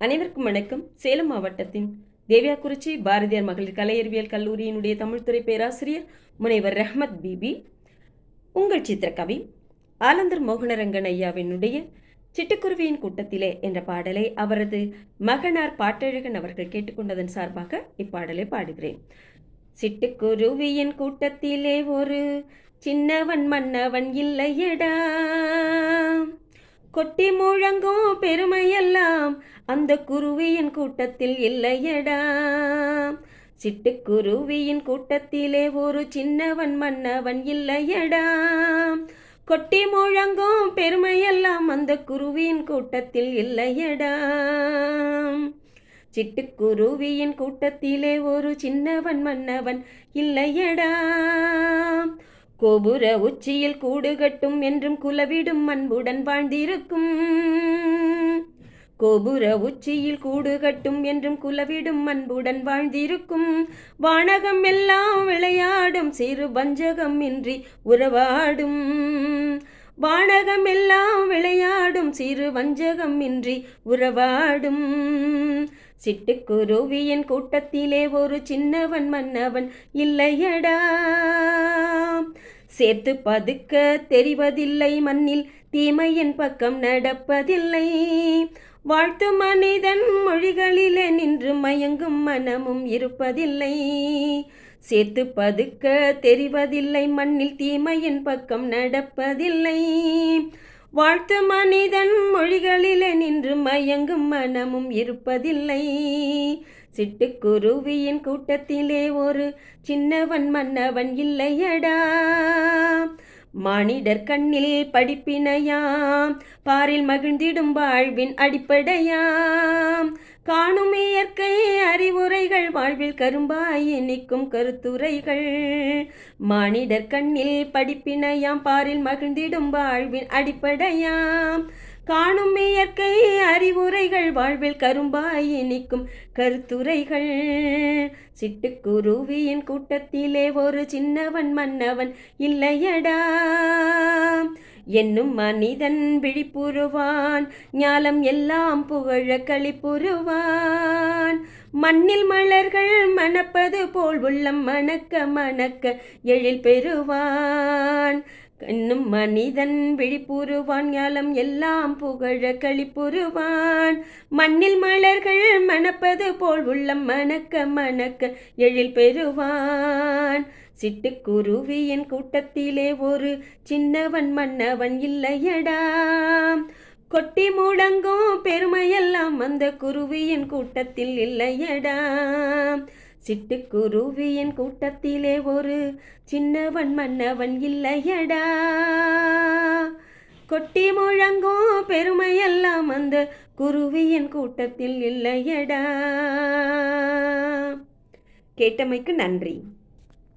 அனைவருக்கும் வணக்கம். சேலம் மாவட்டத்தின் தேவியாக்குறிச்சி பாரதியார் மகளிர் கலையறிவியல் கல்லூரியினுடைய தமிழ்துறை பேராசிரியர் முனைவர் ரஹ்மத் பிபி உங்கள் சித்திரகவி ஆலந்தர் மோகனரங்கன் ஐயாவினுடைய சிட்டுக்குருவியின் கூட்டத்திலே என்ற பாடலை அவரது மகனார் பாட்டழகன் அவர்கள் கேட்டுக்கொண்டதன் சார்பாக இப்பாடலை பாடுகிறேன். சிட்டுக்குருவியின் கூட்டத்திலே ஒரு சின்னவன் மன்னவன் இல்லையடா. கொட்டி முழங்கும் பெருமையெல்லாம் அந்த குருவியின் கூட்டத்தில் இல்லையடா. சிட்டுக்குருவியின் கூட்டத்திலே ஒரு சின்னவன் மன்னவன் இல்லையடா. கொட்டி முழங்கும் பெருமையெல்லாம் அந்த குருவியின் கூட்டத்தில் இல்லையடா. சிட்டுக்குருவியின் கூட்டத்திலே ஒரு சின்னவன் மன்னவன் இல்லையடா. கோபுர உச்சியில் கூடு கட்டும் என்றும் குலவிடும் அன்புடன் வாழ்ந்திருக்கும். கோபுர உச்சியில் கூடு கட்டும் என்றும் குலவிடும் அன்புடன் வாழ்ந்திருக்கும். வானகம் எல்லாம் விளையாடும் சிறு வஞ்சகம் இன்றி உறவாடும். வானகம் எல்லாம் விளையாடும் சிறு வஞ்சகம் இன்றி உறவாடும். சிட்டுக்குருவியின் கூட்டத்திலே ஒரு சின்னவன் மன்னவன் இல்லையடா. சேர்த்து பதுக்க தெரிவதில்லை மண்ணில் தீமையின் பக்கம் நடப்பதில்லை. வாழ்த்து மனிதன் மொழிகளிலே நின்று மயங்கும் மனமும் இருப்பதில்லை. சேர்த்து பதுக்க தெரிவதில்லை மண்ணில் தீமையின் பக்கம் நடப்பதில்லை. வாழ்த்து மனிதன் மொழிகளிலே நின்று மயங்கும் மனமும் இருப்பதில்லை. சிட்டுக்குருவியின் கூட்டத்திலே ஒரு சின்னவன் மன்னவன் இல்லையடா. மானிடர் கண்ணில் படிப்பினையாம். பாரில் மகிழ்ந்திடும் வாழ்வின் அடிப்படையாம். காணும் இயற்கை அறிவுரைகள் வாழ்வில் கரும்பாய் நிற்கும் கருத்துரைகள். மானிடர் கண்ணில் படிப்பினையாம் பாரில் மகிழ்ந்திடும் வாழ்வின் அடிப்படையாம். காணும் இயற்கை அறிவுரைகள் வாழ்வில் கரும்பாய் இனிக்கும் கருத்துரைகள். சிட்டுக்குருவியின் கூட்டத்திலே ஒரு சின்னவன் மன்னவன் இல்லையடா. என்னும் மனிதன் விழிப்புறுவான் ஞாலம் எல்லாம் புகழ களிப்புறுவான். மண்ணில் மலர்கள் மணப்பது போல் உள்ளம் மணக்க மணக்க எழில் பெறுவான். கண்ணும் மனிதன் விழிப்புறுவான் ஞாலம் எல்லாம் புகழ கழிப்புறுவான். மண்ணில் மலர்கள் மணப்பது போல் உள்ளம் மணக்க மணக்க எழில் பெறுவான். சிட்டுக்குருவியின் கூட்டத்திலே ஒரு சின்னவன் மன்னவன் இல்லையடா. கொட்டி முழங்கும் பெருமையெல்லாம் அந்த குருவியின் கூட்டத்தில் இல்லையடா. சிட்டுக்குருவியின் கூட்டத்திலே ஒரு சின்னவன் மன்னவன் இல்லையடா. கொட்டி முழங்கும் பெருமையெல்லாம் அந்த குருவியின் கூட்டத்தில் இல்லையடா. கேட்டமைக்கு நன்றி.